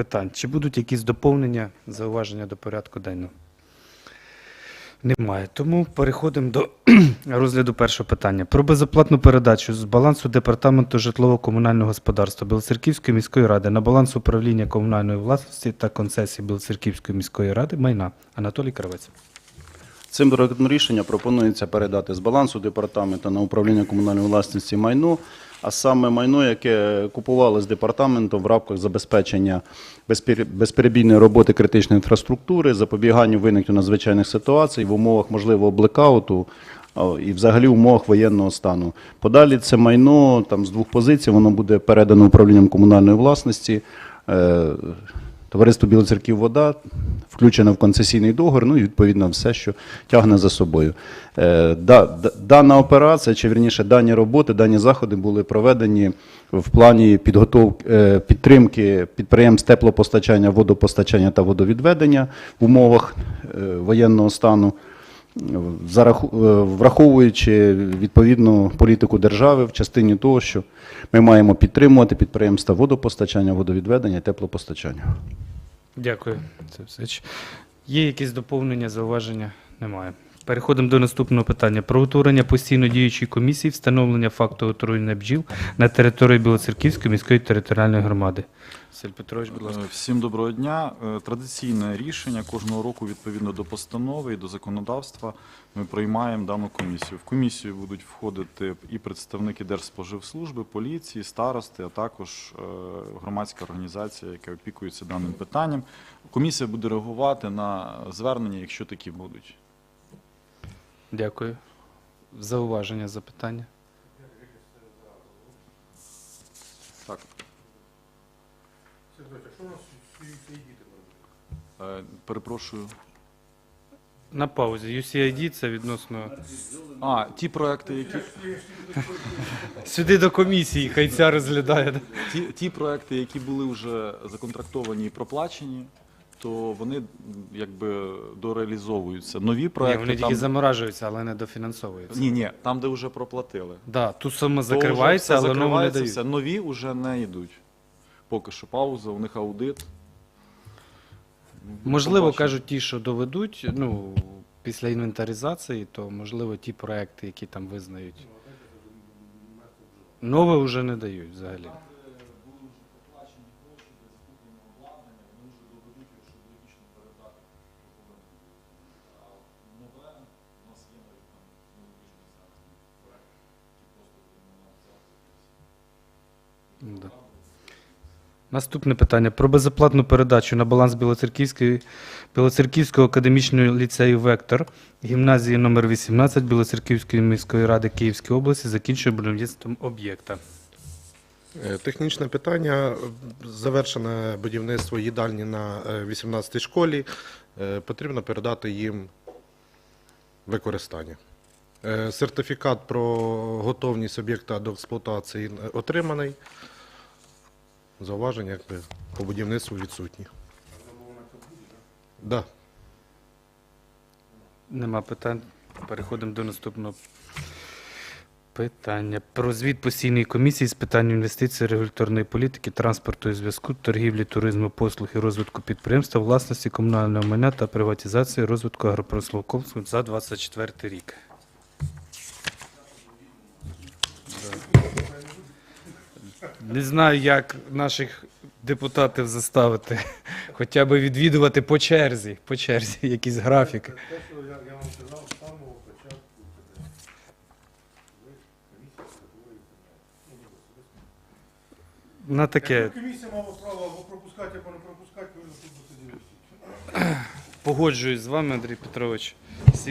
питань. Чи будуть якісь доповнення, зауваження до порядку денного? Немає. Тому переходимо до розгляду першого питання. Про безоплатну передачу з балансу Департаменту житлово-комунального господарства Білоцерківської міської ради на баланс управління комунальної власності та концесії Білоцерківської міської ради майна. Анатолій Кравець. Цим проектом рішення пропонується передати з балансу департаменту на управління комунальної власності майно, а саме майно, яке купували з департаменту в рамках забезпечення безперебійної роботи критичної інфраструктури, запобіганню виникненню надзвичайних ситуацій в умовах можливого блекауту і взагалі в умовах воєнного стану. Подалі це майно там з двох позицій, воно буде передано управлінням комунальної власності. Е, Товариство Білоцерків вода включено в концесійний договір, ну і відповідно все, що тягне за собою. Е, да- да- Дана операція, чи вірніше дані роботи, дані заходи були проведені в плані підготовки е, підтримки підприємств теплопостачання, водопостачання та водовідведення в умовах е, воєнного стану. Враховуючи відповідну політику держави в частині того, що ми маємо підтримувати підприємства водопостачання, водовідведення і теплопостачання. Дякую. Це все. Є якісь доповнення, зауваження? Немає. Переходимо до наступного питання. Про утворення постійно діючої комісії встановлення факту отруєння бджіл на території Білоцерківської міської територіальної громади. Василь Петрович, будь ласка. Е, Всім доброго дня. Е, Традиційне рішення кожного року відповідно до постанови і до законодавства ми приймаємо дану комісію. В комісію будуть входити і представники Держспоживслужби, поліції, старости, а також е, громадська організація, яка опікується даним питанням. Комісія буде реагувати на звернення, якщо такі будуть. Дякую. Зауваження, запитання? Так. Е, Перепрошую. На паузі. UCID це відносно. А, ті проекти, які Сюди до комісії, хай ця розглядає. Ті, ті проекти, які були вже законтрактовані і проплачені, то вони якби дореалізовуються. Нові Ні, проекти вони там... заморажуються, але не дофінансовуються. Ні, ні, там, де вже проплатили. Да, ту суму То вже закривається, але нову не дають. все. Нові вже не йдуть. Поки що пауза, у них аудит. Можливо, Побачимо. кажуть, ті, що доведуть, ну, після інвентаризації, то можливо ті проекти, які там визнають. Нове вже не дають взагалі. Да. Наступне питання про безоплатну передачу на баланс Білоцерківського академічного ліцею Вектор гімназії номер 18 Білоцерківської міської ради Київської області закінчує будівництвом об'єкта. Е, Технічне питання. Завершене будівництво їдальні на 18-й школі. Е, Потрібно передати їм використання. Е, Сертифікат про готовність об'єкта до експлуатації е, отриманий. Зауваження якби, по будівництву відсутні. Да. Нема питань. Переходимо до наступного питання. Про звіт постійної комісії з питань інвестицій, регуляторної політики, транспорту і зв'язку, торгівлі, туризму, послуг і розвитку підприємства, власності комунального майна та приватизації розвитку агропромислового комплексу за 24 рік. Не знаю, як наших депутатів заставити хоча б відвідувати по черзі, по черзі якісь графіки. На таке Комісія мала право або пропускати, або не пропускати, ви тут будете дивитися. погоджуюсь з вами, Андрій Петрович.